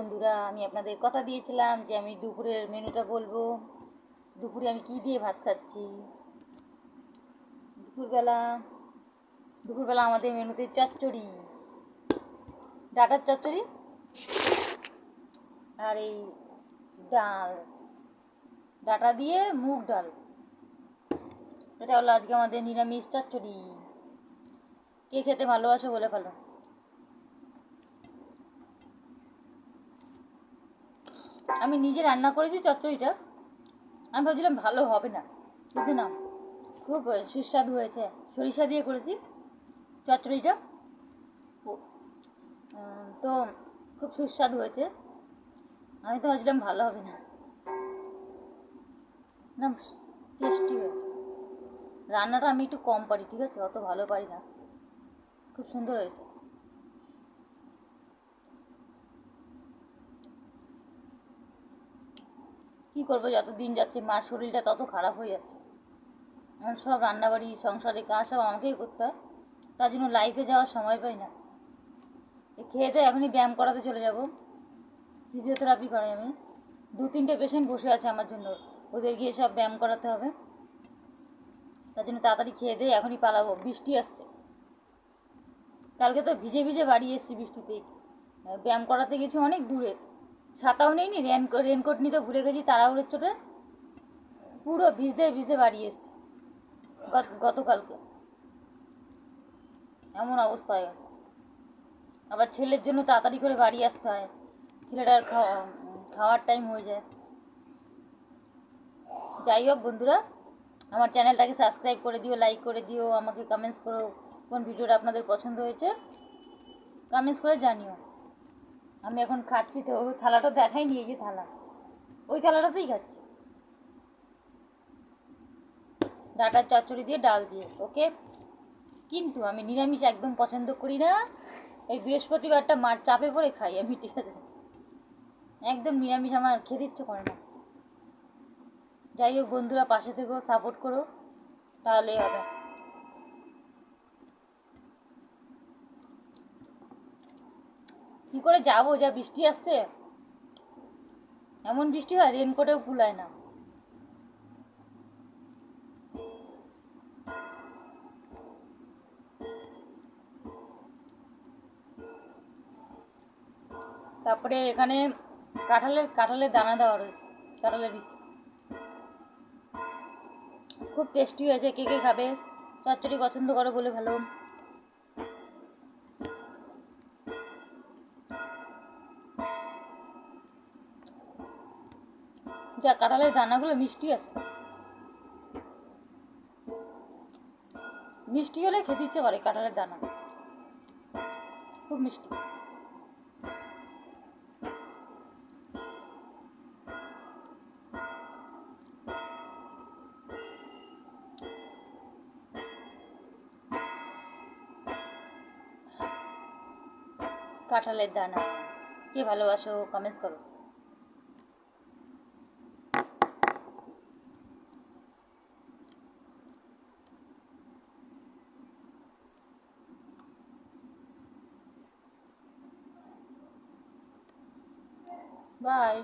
বন্ধুরা আমি আপনাদের কথা দিয়েছিলাম যে আমি দুপুরের মেনুটা বলব। দুপুরে আমি কি দিয়ে ভাত খাচ্ছি? দুপুরবেলা দুপুরবেলা আমাদের মেনুতে চচ্চড়ি। ডাটার চচ্চড়ি আর এই ডাল। ডাটা দিয়ে মুগ ডাল। এটা হলো আজকে আমাদের নিরামিষ চচ্চড়ি। কে খেতে ভালোবাসে বলে ফেলো। আমি নিজে রান্না করেছি চচ্চড়িটা। আমি ভাবছিলাম ভালো হবে না কিন্তু না? খুব সুস্বাদু হয়েছে, সরিষা দিয়ে করেছি চচ্চড়িটা। তো খুব সুস্বাদু হয়েছে। আমি তো ভাবছিলাম ভালো হবে না। না, টেস্টি হয়েছে। রান্নাটা আমি একটু কম পারি, ঠিক আছে? অত ভালো পারি না। খুব সুন্দর হয়েছে। কী করব? যত দিন যাচ্ছে, মার শরীরটা তত খারাপ হয়ে যাচ্ছে। আমার সব রান্নাবাড়ি, সংসারে কাজ, সব আমাকেই করতে হয়। তার জন্য লাইফে যাওয়ার সময় পাই না। খেয়ে তো এখনই ব্যায়াম করাতে চলে যাব। ফিজিওথেরাপি করাই আমি। দু তিনটে পেশেন্ট বসে আছে আমার জন্য। ওদের গিয়ে সব ব্যায়াম করাতে হবে। তার জন্য তাড়াতাড়ি খেয়ে দিয়ে এখনই পালাবো। বৃষ্টি আসছে। কালকে তো ভিজে ভিজে বাড়ি এসেছি বৃষ্টিতে ব্যায়াম করাতে গেছি অনেক দূরে। ছাতাও নেই নি রেনকোট রেনকোট নিতে ভুলে গেছি, তাড়াহুড়োর চোটে পুরো ভিজতে ভিজতে বাড়ি এসেছি। গত- গতকালকে। এমন অবস্থা হয়ে। আবার ছেলের জন্য তাড়াতাড়ি করে বাড়ি আসতে হয়। ছেলেটার খাওয়া, খাওয়ার টাইম হয়ে যায়। যাই হোক বন্ধুরা, আমার চ্যানেলটাকে সাবস্ক্রাইব করে দিও লাইক করে দিও, আমাকে কমেন্টস করো, কোন ভিডিওটা আপনাদের পছন্দ হয়েছে কমেন্টস করে জানিও। আমি এখন খাচ্ছি তো থালাটা দেখাই নিয়ে যে থালা। ওই থালাটাতেই খাচ্ছি। ডাটার চচ্চড়ি দিয়ে ডাল দিয়ে, ওকে? কিন্তু আমি নিরামিষ একদম পছন্দ করি না। এই বৃহস্পতিবারটা মার চাপে পড়ে খাই আমি, ঠিক আছে? একদম নিরামিষ, আমার খেতে ইচ্ছে করে না। যাই হোক, বন্ধুরা, পাশে থেকেও সাপোর্ট করো, তাহলেই হবে। কি করে যাব? যা বৃষ্টি আসছে। এমন বৃষ্টি হয় রেনকোটেও কুলায় না। তারপরে এখানে কাঁঠালের কাঁঠালের দানা দেওয়া রয়েছে, কাঁঠালের বীজ। খুব টেস্টি হয়েছে, কে কে খাবে? চচ্চড়ি পছন্দ করো বলে ভালো। যা কাঁঠালের দানাগুলো মিষ্টি আছে। মিষ্টি হলে খেতে ইচ্ছে করে কাঁঠালের দানা। খুব মিষ্টি। কাঁঠালের দানা। কে ভালোবাসো কমেন্টস করো। বাই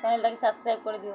চ্যানেলটাকে সাবস্ক্রাইব করে দিও?